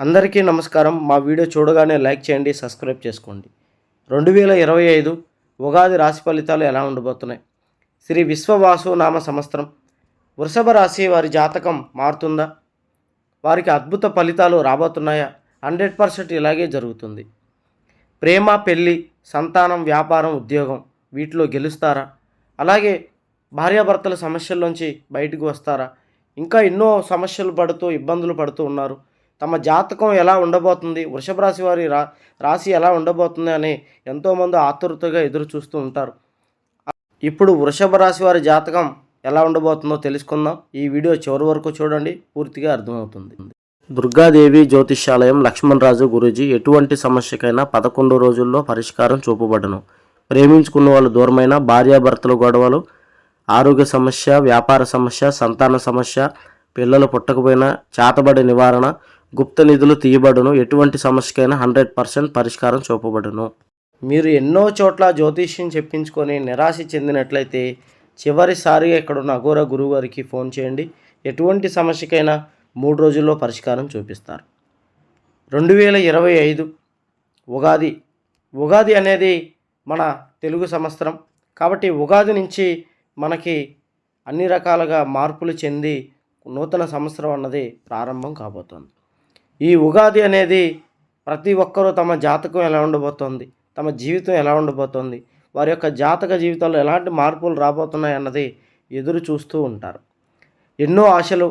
అందరికీ నమస్కారం. మా వీడియో చూడగానే లైక్ చేయండి సబ్స్క్రైబ్ చేసుకోండి. రెండు వేల ఇరవై ఐదు ఉగాది రాశి ఫలితాలు ఎలా ఉండబోతున్నాయి? శ్రీ విశ్వవాసు నామ సంవత్సరం. వృషభ రాశి వారి జాతకం మారుతుందా? వారికి అద్భుత ఫలితాలు రాబోతున్నాయా? హండ్రెడ్ పర్సెంట్ ఇలాగే జరుగుతుంది. ప్రేమ పెళ్ళి సంతానం వ్యాపారం ఉద్యోగం వీటిలో గెలుస్తారా? అలాగే భార్యాభర్తల సమస్యల్లోంచి బయటకు వస్తారా? ఇంకా ఎన్నో సమస్యలు పడుతూ ఇబ్బందులు పడుతూ ఉన్నారు. తమ జాతకం ఎలా ఉండబోతుంది? వృషభ రాశి వారి రా రాశి ఎలా ఉండబోతుంది అని ఎంతోమంది ఆతురతగా ఎదురు చూస్తూ ఉంటారు. ఇప్పుడు వృషభ రాశి వారి జాతకం ఎలా ఉండబోతుందో తెలుసుకుందాం. ఈ వీడియో చివరి వరకు చూడండి. పూర్తిగా అర్థమవుతుంది. దుర్గాదేవి జ్యోతిష్యాలయం లక్ష్మణరాజు గురూజీ ఎటువంటి సమస్యకైనా పదకొండు రోజుల్లో పరిష్కారం చూపబడను. ప్రేమించుకున్న వాళ్ళు దూరమైన భార్యాభర్తల గొడవలు ఆరోగ్య సమస్య వ్యాపార సమస్య సంతాన సమస్య పిల్లలు పుట్టకపోయినా చేతబడి నివారణ గుప్త నిధులు తీయబడును. ఎటువంటి సమస్యకైనా హండ్రెడ్ పర్సెంట్ పరిష్కారం చూపబడును. మీరు ఎన్నో చోట్ల జ్యోతిష్యం చెప్పించుకొని నిరాశ చెందినట్లయితే చివరిసారి ఇక్కడ ఉన్న అఘోర గురువు గారికి ఫోన్ చేయండి. ఎటువంటి సమస్యకైనా మూడు రోజుల్లో పరిష్కారం చూపిస్తారు. రెండు వేల ఇరవై ఐదు ఉగాది. ఉగాది అనేది మన తెలుగు సంవత్సరం. కాబట్టి ఉగాది నుంచి మనకి అన్ని రకాలుగా మార్పులు చెంది నూతన సంవత్సరం అన్నది ప్రారంభం కాబోతోంది. ఈ ఉగాది అనేది ప్రతి ఒక్కరూ తమ జాతకం ఎలా ఉండబోతోంది తమ జీవితం ఎలా ఉండబోతోంది వారి యొక్క జాతక జీవితంలో ఎలాంటి మార్పులు రాబోతున్నాయి అన్నది ఎదురు చూస్తూ ఉంటారు. ఎన్నో ఆశలు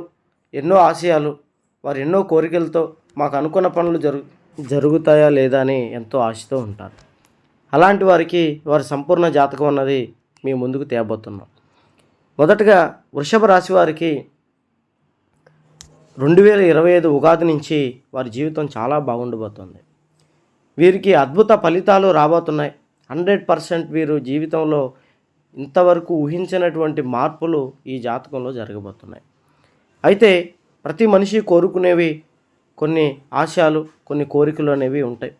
ఎన్నో ఆశయాలు వారు ఎన్నో కోరికలతో మాకు అనుకున్న పనులు జరుగు జరుగుతాయా లేదా అని ఎంతో ఆశతో ఉంటారు. అలాంటి వారికి వారి సంపూర్ణ జాతకం అన్నది మీ ముందుకు తేబోతున్నాం. మొదటగా వృషభ రాశి వారికి రెండు వేల ఇరవై ఐదు ఉగాది నుంచి వారి జీవితం చాలా బాగుండబోతుంది వీరికి అద్భుత ఫలితాలు రాబోతున్నాయి. హండ్రెడ్ పర్సెంట్ వీరు జీవితంలో ఇంతవరకు ఊహించినటువంటి మార్పులు ఈ జాతకంలో జరగబోతున్నాయి. అయితే ప్రతి మనిషి కోరుకునేవి కొన్ని ఆశయాలు కొన్ని కోరికలు అనేవి ఉంటాయి.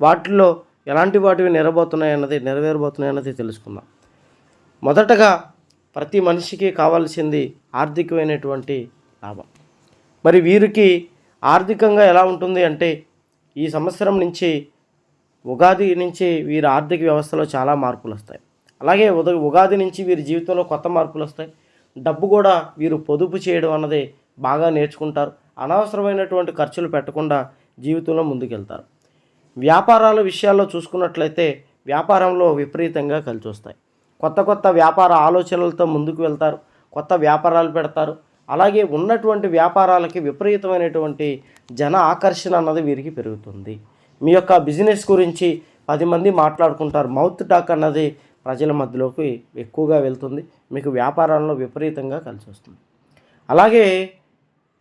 వాటిలో ఎలాంటి వాటివి నెరబోతున్నాయి అన్నది నెరవేరబోతున్నాయి అన్నది తెలుసుకుందాం. మొదటగా ప్రతి మనిషికి కావాల్సింది ఆర్థికమైనటువంటి లాభం. మరి వీరికి ఆర్థికంగా ఎలా ఉంటుంది అంటే ఈ సంవత్సరం నుంచి ఉగాది నుంచి వీరి ఆర్థిక వ్యవస్థలో చాలా మార్పులు వస్తాయి అలాగే ఉద ఉగాది నుంచి వీరి జీవితంలో కొత్త మార్పులు వస్తాయి డబ్బు కూడా వీరు పొదుపు చేయడం అన్నది బాగా నేర్చుకుంటారు. అనవసరమైనటువంటి ఖర్చులు పెట్టకుండా జీవితంలో ముందుకెళ్తారు. వ్యాపారాల విషయాల్లో చూసుకున్నట్లయితే వ్యాపారంలో విపరీతంగా కలిసి వస్తాయి కొత్త కొత్త వ్యాపార ఆలోచనలతో ముందుకు వెళ్తారు. కొత్త వ్యాపారాలు పెడతారు. అలాగే ఉన్నటువంటి వ్యాపారాలకి విపరీతమైనటువంటి జన ఆకర్షణ అన్నది వీరికి పెరుగుతుంది. మీ యొక్క బిజినెస్ గురించి పది మంది మాట్లాడుకుంటారు. మౌత్ టాక్ అన్నది ప్రజల మధ్యలోకి ఎక్కువగా వెళ్తుంది. మీకు వ్యాపారాల్లో విపరీతంగా కలిసి వస్తుంది. అలాగే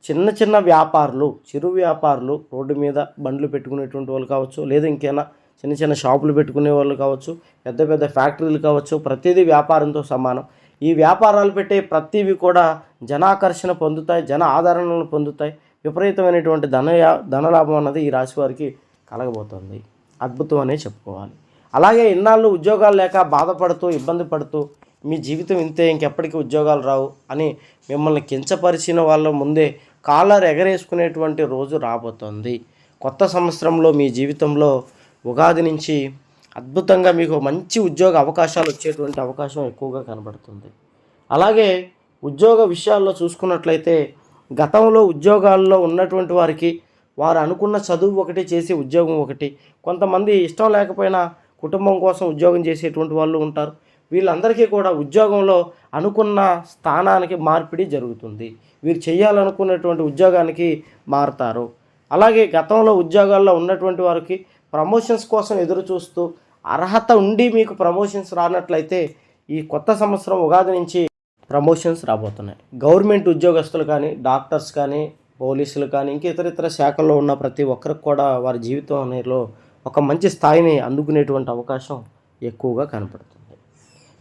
చిన్న చిన్న వ్యాపారులు చిరు వ్యాపారులు రోడ్డు మీద బండ్లు పెట్టుకునేటువంటి వాళ్ళు కావచ్చు లేదా ఇంకేనా చిన్న చిన్న షాపులు పెట్టుకునే వాళ్ళు కావచ్చు పెద్ద పెద్ద ఫ్యాక్టరీలు కావచ్చు ప్రతిదీ వ్యాపారంతో సమానం. ఈ వ్యాపారాలు పెట్టే ప్రతివి కూడా జనాకర్షణ పొందుతాయి జన ఆదరణను పొందుతాయి. విపరీతమైనటువంటి ధన ధనలాభం అన్నది ఈ రాశి వారికి కలగబోతుంది. అద్భుతం అనే చెప్పుకోవాలి. అలాగే ఇన్నాళ్ళు ఉద్యోగాలు లేక బాధపడుతూ ఇబ్బంది పడుతూ మీ జీవితం ఇంతే ఇంకెప్పటికీ ఉద్యోగాలు రావు అని మిమ్మల్ని కించపరిచిన వాళ్ళ ముందే కాలర్ ఎగరేసుకునేటువంటి రోజు రాబోతోంది. కొత్త సంవత్సరంలో మీ జీవితంలో ఉగాది నుంచి అద్భుతంగా మీకు మంచి ఉద్యోగ అవకాశాలు వచ్చేటువంటి అవకాశం ఎక్కువగా కనబడుతుంది. అలాగే ఉద్యోగ విషయాల్లో చూసుకున్నట్లయితే గతంలో ఉద్యోగాల్లో ఉన్నటువంటి వారికి వారు అనుకున్న చదువు ఒకటి చేసే ఉద్యోగం ఒకటి. కొంతమంది ఇష్టం లేకపోయినా కుటుంబం కోసం ఉద్యోగం చేసేటువంటి వాళ్ళు ఉంటారు. వీళ్ళందరికీ కూడా ఉద్యోగంలో అనుకున్న స్థానానికి మార్పిడి జరుగుతుంది. వీరు చేయాలనుకున్నటువంటి ఉద్యోగానికి మారుతారు. అలాగే గతంలో ఉద్యోగాల్లో ఉన్నటువంటి వారికి ప్రమోషన్స్ కోసం ఎదురు చూస్తూ అర్హత ఉండి మీకు ప్రమోషన్స్ రానట్లయితే ఈ కొత్త సంవత్సరం ఉగాది నుంచి ప్రమోషన్స్ రాబోతున్నాయి. గవర్నమెంట్ ఉద్యోగస్తులు కానీ డాక్టర్స్ కానీ పోలీసులు కానీ ఇంక ఇతర ఇతర శాఖల్లో ఉన్న ప్రతి ఒక్కరికి కూడా వారి జీవితం అనేలో ఒక మంచి స్థాయిని అందుకునేటువంటి అవకాశం ఎక్కువగా కనపడుతుంది.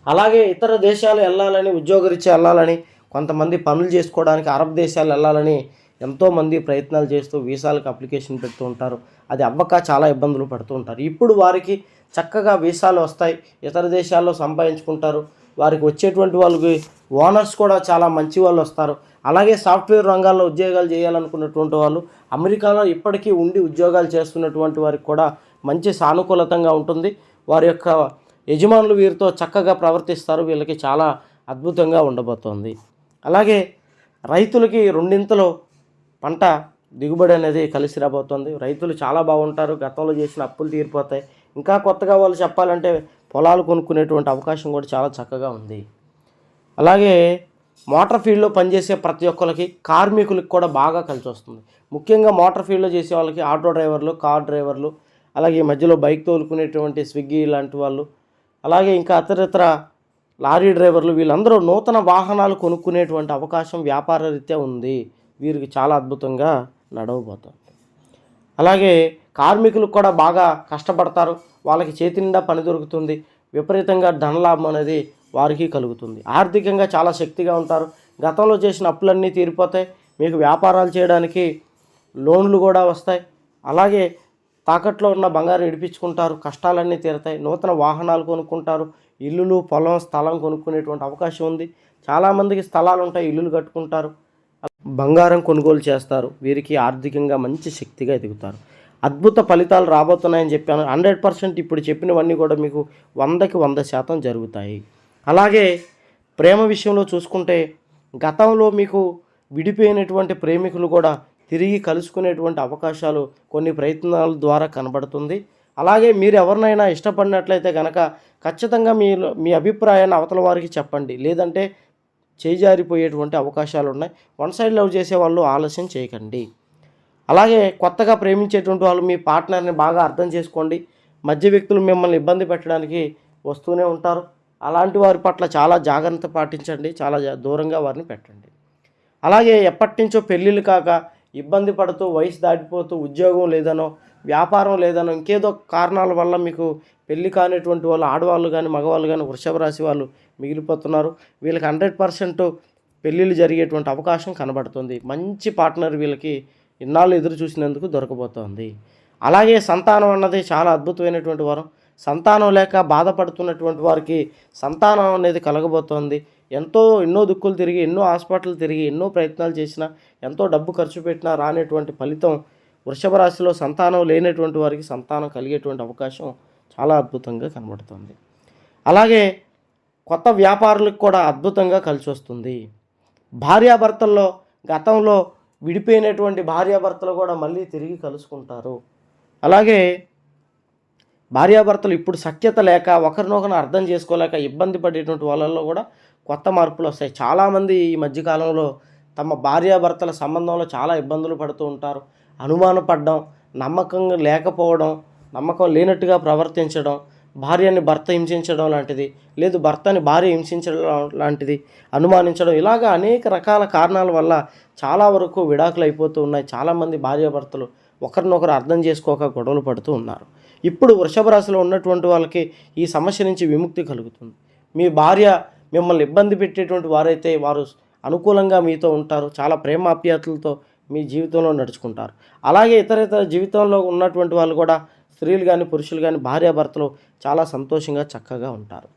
అలాగే ఇతర దేశాలు వెళ్ళాలని ఉద్యోగరీత్యా వెళ్ళాలని కొంతమంది పనులు చేసుకోవడానికి అరబ్ దేశాలు వెళ్ళాలని ఎంతోమంది ప్రయత్నాలు చేస్తూ వీసాలకు అప్లికేషన్ పెడుతూ ఉంటారు. అది అవ్వక చాలా ఇబ్బందులు పడుతూ ఉంటారు. ఇప్పుడు వారికి చక్కగా వీసాలు వస్తాయి. ఇతర దేశాల్లో సంపాదించుకుంటారు. వారికి వచ్చేటువంటి వాళ్ళకి ఓనర్స్ కూడా చాలా మంచి వాళ్ళు వస్తారు. అలాగే సాఫ్ట్వేర్ రంగాల్లో ఉద్యోగాలు చేయాలనుకున్నటువంటి వాళ్ళు అమెరికాలో ఇప్పటికీ ఉండి ఉద్యోగాలు చేస్తున్నటువంటి వారికి కూడా మంచి సానుకూలతంగా ఉంటుంది. వారి యొక్క యజమానులు వీరితో చక్కగా ప్రవర్తిస్తారు. వీళ్ళకి చాలా అద్భుతంగా ఉండబోతోంది. అలాగే రైతులకి రెండింతలో పంట దిగుబడి అనేది కలిసి రాబోతుంది. రైతులు చాలా బాగుంటారు. గతంలో చేసిన అప్పులు తీరిపోతాయి. ఇంకా కొత్తగా వాళ్ళు చెప్పాలంటే పొలాలు కొనుక్కునేటువంటి అవకాశం కూడా చాలా చక్కగా ఉంది. అలాగే మోటార్ ఫీల్డ్లో పనిచేసే ప్రతి ఒక్కరికి కార్మికులకు కూడా బాగా కలిసి వస్తుంది. ముఖ్యంగా మోటార్ ఫీల్డ్లో చేసే వాళ్ళకి ఆటో డ్రైవర్లు కార్ డ్రైవర్లు అలాగే ఈ మధ్యలో బైక్ తోలుకునేటువంటి స్విగ్గీ లాంటి వాళ్ళు అలాగే ఇంకా ఇతరితర లారీ డ్రైవర్లు వీళ్ళందరూ నూతన వాహనాలు కొనుక్కునేటువంటి అవకాశం వ్యాపార రీత్యా ఉంది. వీరికి చాలా అద్భుతంగా నడవబోతుంది. అలాగే కార్మికులు కూడా బాగా కష్టపడతారు. వాళ్ళకి చేతి నిండా పని దొరుకుతుంది. విపరీతంగా ధనలాభం అనేది వారికి కలుగుతుంది. ఆర్థికంగా చాలా శక్తిగా ఉంటారు. గతంలో చేసిన అప్పులన్నీ తీరిపోతాయి. మీకు వ్యాపారాలు చేయడానికి లోన్లు కూడా వస్తాయి. అలాగే తాకట్లో ఉన్న బంగారం ఇడిపించుకుంటారు. కష్టాలన్నీ తీరుతాయి. నూతన వాహనాలు కొనుక్కుంటారు. ఇల్లులు పొలం స్థలం కొనుక్కునేటువంటి అవకాశం ఉంది. చాలామందికి స్థలాలు ఉంటాయి. ఇల్లులు కట్టుకుంటారు. బంగారం కొనుగోలు చేస్తారు. వీరికి ఆర్థికంగా మంచి శక్తిగా ఎదుగుతారు. అద్భుత ఫలితాలు రాబోతున్నాయని చెప్పాను. హండ్రెడ్ పర్సెంట్ ఇప్పుడు చెప్పినవన్నీ కూడా మీకు వందకి వంద శాతం జరుగుతాయి. అలాగే ప్రేమ విషయంలో చూసుకుంటే గతంలో మీకు విడిపోయినటువంటి ప్రేమికులు కూడా తిరిగి కలుసుకునేటువంటి అవకాశాలు కొన్ని ప్రయత్నాల ద్వారా కనబడుతుంది. అలాగే మీరు ఎవరినైనా ఇష్టపడినట్లయితే కనుక ఖచ్చితంగా మీ మీ అభిప్రాయాన్ని అవతల వారికి చెప్పండి. లేదంటే చేజారిపోయేటువంటి అవకాశాలు ఉన్నాయి వన్ సైడ్ లవ్ చేసే వాళ్ళు ఆలస్యం చేయకండి. అలాగే కొత్తగా ప్రేమించేటువంటి వాళ్ళు మీ పార్ట్నర్ని బాగా అర్థం చేసుకోండి. మధ్య వ్యక్తులు మిమ్మల్ని ఇబ్బంది పెట్టడానికి వస్తూనే ఉంటారు. అలాంటి వారి పట్ల చాలా జాగ్రత్త పాటించండి. చాలా జా- దూరంగా వారిని పెట్టండి. అలాగే ఎప్పటి నుంచో పెళ్ళిళ్ళు కాక ఇబ్బంది పడుతూ వయసు దాటిపోతూ ఉద్యోగం లేదనో వ్యాపారం లేదనో ఇంకేదో కారణాల వల్ల మీకు పెళ్ళి కానిటువంటి వాళ్ళు ఆడవాళ్ళు కానీ మగవాళ్ళు కానీ వృషభ రాశి వాళ్ళు మిగిలిపోతున్నారు. వీళ్ళకి హండ్రెడ్ పర్సెంట్ పెళ్ళిళ్ళు జరిగేటువంటి అవకాశం కనబడుతుంది. మంచి పార్ట్నర్ వీళ్ళకి ఇన్నాళ్ళు ఎదురు చూసినందుకు దొరకబోతోంది. అలాగే సంతానం అన్నది చాలా అద్భుతమైనటువంటి వరం. సంతానం లేక బాధపడుతున్నటువంటి వారికి సంతానం అనేది కలగబోతోంది. ఎంతో ఎన్నో దుక్కులు తిరిగి ఎన్నో హాస్పిటల్ తిరిగి ఎన్నో ప్రయత్నాలు చేసినా ఎంతో డబ్బు ఖర్చు పెట్టినా రానటువంటి ఫలితం వృషభ రాశిలో సంతానం లేనటువంటి వారికి సంతానం కలిగేటువంటి అవకాశం చాలా అద్భుతంగా కనబడుతుంది. అలాగే కొత్త వ్యాపారులకు కూడా అద్భుతంగా కలిసి వస్తుంది భార్యాభర్తల్లో గతంలో విడిపోయినటువంటి భార్యాభర్తలు కూడా మళ్ళీ తిరిగి కలుసుకుంటారు. అలాగే భార్యాభర్తలు ఇప్పుడు సఖ్యత లేక ఒకరినొకరు అర్థం చేసుకోలేక ఇబ్బంది పడేటువంటి వాళ్ళల్లో కూడా కొత్త మార్పులు వస్తాయి. చాలామంది ఈ మధ్యకాలంలో తమ భార్యాభర్తల సంబంధంలో చాలా ఇబ్బందులు పడుతూ ఉంటారు. అనుమానపడడం నమ్మకం లేకపోవడం నమ్మకం లేనట్టుగా ప్రవర్తించడం భార్యని భర్త హింసించడం లాంటిది లేదు భర్తని భార్య హింసించడం లాంటిది అనుమానించడం ఇలాగా అనేక రకాల కారణాల వల్ల చాలా వరకు విడాకులు అయిపోతూ ఉన్నాయి. చాలామంది భార్యాభర్తలు ఒకరినొకరు అర్థం చేసుకోక గొడవలు పడుతూ ఉన్నారు. ఇప్పుడు వృషభ రాశిలో ఉన్నటువంటి వాళ్ళకి ఈ సమస్య నుంచి విముక్తి కలుగుతుంది. మీ భార్య మిమ్మల్ని ఇబ్బంది పెట్టేటువంటి వారైతే వారు అనుకూలంగా మీతో ఉంటారు చాలా ప్రేమాప్యాతులతో మీ జీవితంలో నడుచుకుంటారు. అలాగే ఇతర ఇతర జీవితంలో ఉన్నటువంటి వాళ్ళు కూడా స్త్రీలు కానీ పురుషులు కానీ భార్యాభర్తలు చాలా సంతోషంగా చక్కగా ఉంటారు.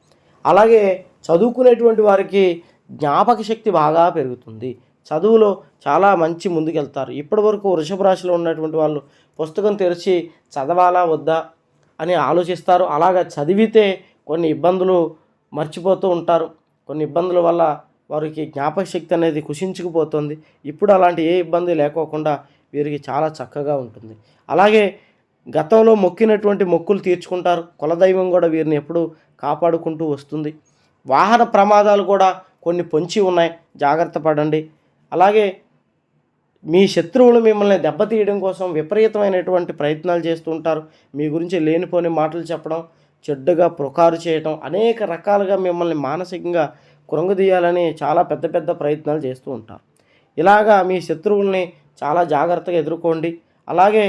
అలాగే చదువుకునేటువంటి వారికి జ్ఞాపక శక్తి బాగా పెరుగుతుంది. చదువులో చాలా మంచి ముందుకెళ్తారు. ఇప్పటి వరకు వృషభ రాశిలో ఉన్నటువంటి వాళ్ళు పుస్తకం తెరిచి చదవాలా వద్దా అని ఆలోచిస్తారు. అలాగా చదివితే కొన్ని ఇబ్బందులు మర్చిపోతూ ఉంటారు. కొన్ని ఇబ్బందుల వల్ల వారికి జ్ఞాపక శక్తి అనేది కుషించుకుపోతుంది ఇప్పుడు అలాంటి ఏ ఇబ్బంది లేకోకుండా వీరికి చాలా చక్కగా ఉంటుంది. అలాగే గతంలో మొక్కినటువంటి మొక్కులు తీర్చుకుంటారు. కులదైవం కూడా వీరిని ఎప్పుడూ కాపాడుకుంటూ వస్తుంది. వాహన ప్రమాదాలు కూడా కొన్ని పొంచి ఉన్నాయి. జాగ్రత్త పడండి. అలాగే మీ శత్రువులు మిమ్మల్ని దెబ్బతీయడం కోసం విపరీతమైనటువంటి ప్రయత్నాలు చేస్తూ ఉంటారు. మీ గురించి లేనిపోని మాటలు చెప్పడం చెడ్డగా పుకారు చేయడం అనేక రకాలుగా మిమ్మల్ని మానసికంగా కృంగదీయాలని చాలా పెద్ద పెద్ద ప్రయత్నాలు చేస్తూ ఉంటారు. ఇలాగా మీ శత్రువుల్ని చాలా జాగ్రత్తగా ఎదుర్కోండి. అలాగే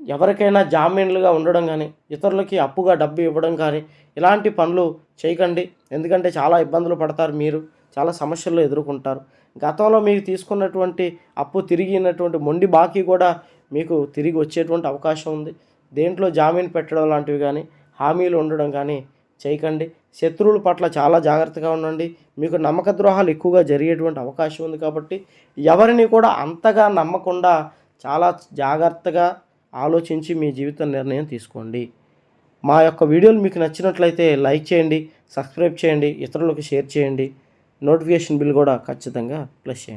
ఎవరికైనా జామీన్లుగా ఉండడం కానీ ఇతరులకి అప్పుగా డబ్బు ఇవ్వడం కానీ ఇలాంటి పనులు చేయకండి. ఎందుకంటే చాలా ఇబ్బందులు పడతారు మీరు చాలా సమస్యలు ఎదుర్కొంటారు. గతంలో మీకు తీసుకున్నటువంటి అప్పు తిరిగినటువంటి మొండి బాకీ కూడా మీకు తిరిగి వచ్చేటువంటి అవకాశం ఉంది. దేంట్లో జామీన్ పెట్టడం లాంటివి కానీ హామీలు ఉండడం కానీ చేయకండి. శత్రువుల పట్ల చాలా జాగ్రత్తగా ఉండండి. మీకు నమ్మక ద్రోహాలు ఎక్కువగా జరిగేటువంటి అవకాశం ఉంది కాబట్టి ఎవరిని కూడా అంతగా నమ్మకుండా చాలా జాగ్రత్తగా ఆలోచించి మీ జీవిత నిర్ణయం తీసుకోండి. మా యొక్క వీడియోలు మీకు నచ్చినట్లయితే లైక్ చేయండి సబ్స్క్రైబ్ చేయండి ఇతరులకు షేర్ చేయండి. నోటిఫికేషన్ బిల్ కూడా ఖచ్చితంగా ప్లస్ చేయండి.